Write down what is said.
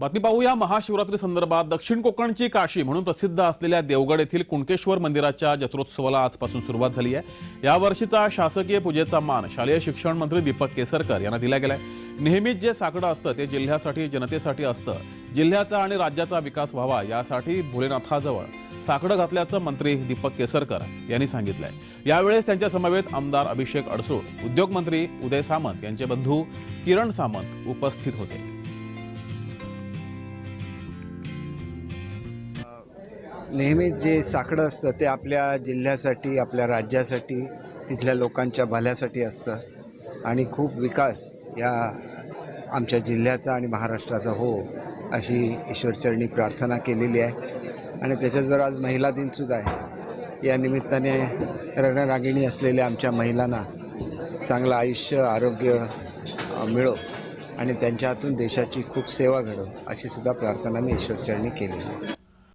बातमी पाहूया. महाशिवरात्री संदर्भात दक्षिण कोकणची काशी म्हणून प्रसिद्ध असलेल्या देवगड येथील कुणकेश्वर मंदिराच्या जत्रोत्सवाला आजपासून सुरुवात झाली आहे. यावर्षीचा शासकीय पूजेचा मान शालेय शिक्षण मंत्री दीपक केसरकर यांना दिला गेलाय. नेहमीच जे साकडं असतं ते जिल्ह्यासाठी जनतेसाठी असतं. जिल्ह्याचा आणि राज्याचा विकास व्हावा यासाठी भोलेनाथाजवळ साकडं घातल्याचं मंत्री दीपक केसरकर यांनी सांगितलंय. यावेळेस त्यांच्या समवेत आमदार अभिषेक अडसूळ उद्योगमंत्री उदय सामंत यांचे बंधू किरण सामंत उपस्थित होते. नेहमीच जे साकडं असतं ते आपल्या जिल्ह्यासाठी आपल्या राज्यासाठी तिथल्या लोकांच्या भल्यासाठी असतं. आणि खूप विकास या आमच्या जिल्ह्याचा आणि महाराष्ट्राचा हो अशी ईश्वरचरणी प्रार्थना केलेली आहे. आणि त्याच्याचबरोबर आज महिला दिनसुद्धा आहे. या निमित्ताने रणरागिणी असलेल्या आमच्या महिलांना चांगलं आयुष्य आरोग्य मिळो आणि त्यांच्या हातून देशाची खूप सेवा घडो अशी सुद्धा प्रार्थना मी ईश्वरचरणी केलेली आहे.